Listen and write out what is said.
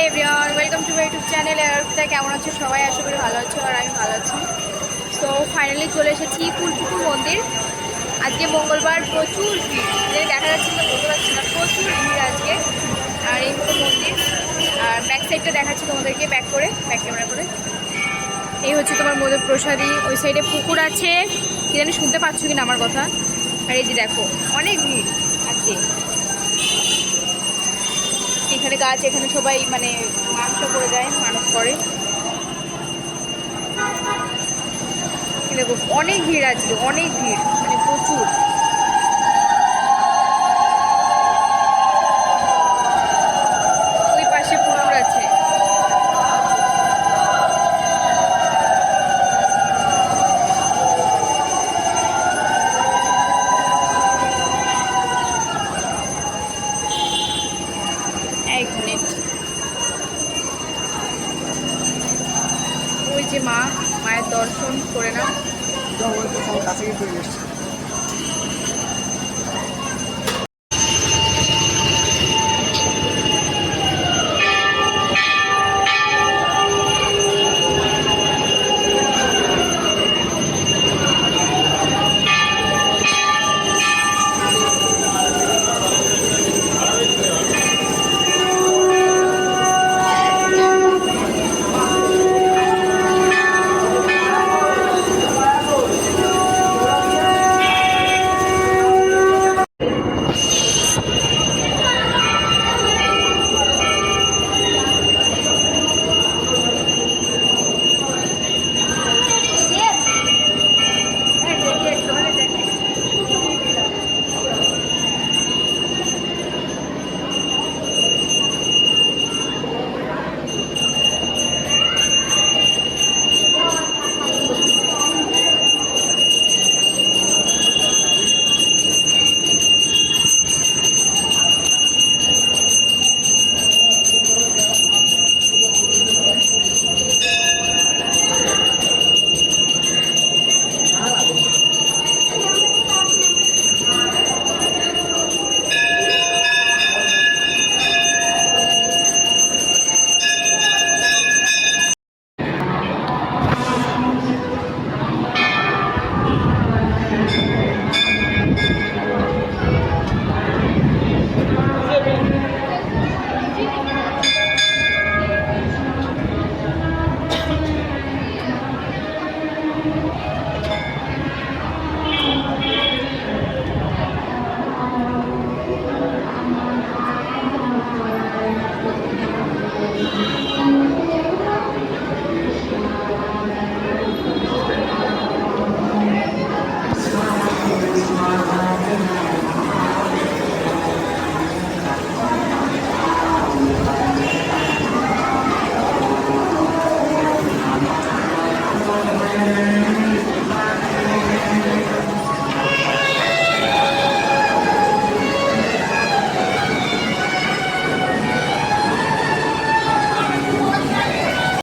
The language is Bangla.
Hey everyone, welcome to my YouTube channel Arpita কেমন আছো? সবাই আশা করি ভালো আছো আর আমি ভালো আছি। সো ফাইনালি চলে এসেছি ফুলপুকুর মন্দির। আজকে মঙ্গলবার প্রচুর ভিড়। দেখা যাচ্ছে না বলতে পারছি না, প্রচুর ভিড় আজকে। আর এই হলো মন্দির। আর ব্যাক সাইডটা দেখাচ্ছি তোমাদেরকে ব্যাক করে ব্যাক ক্যামেরা করে। এই হচ্ছে তোমার মধুর প্রসাদী ওই সাইডে পুকুর আছে। কি জানি শুনতে পাচ্ছ কিনা আমার কথা। আর এই যে দেখো, অনেক ভিড় আজকে। গাছ, এখানে সবাই মানে মাংস করে দেয় মানুষ করে। অনেক ভিড় আজকে, অনেক ভিড় মানে প্রচুর। যে মা মায়ের দর্শন করে না কাছে Thank you.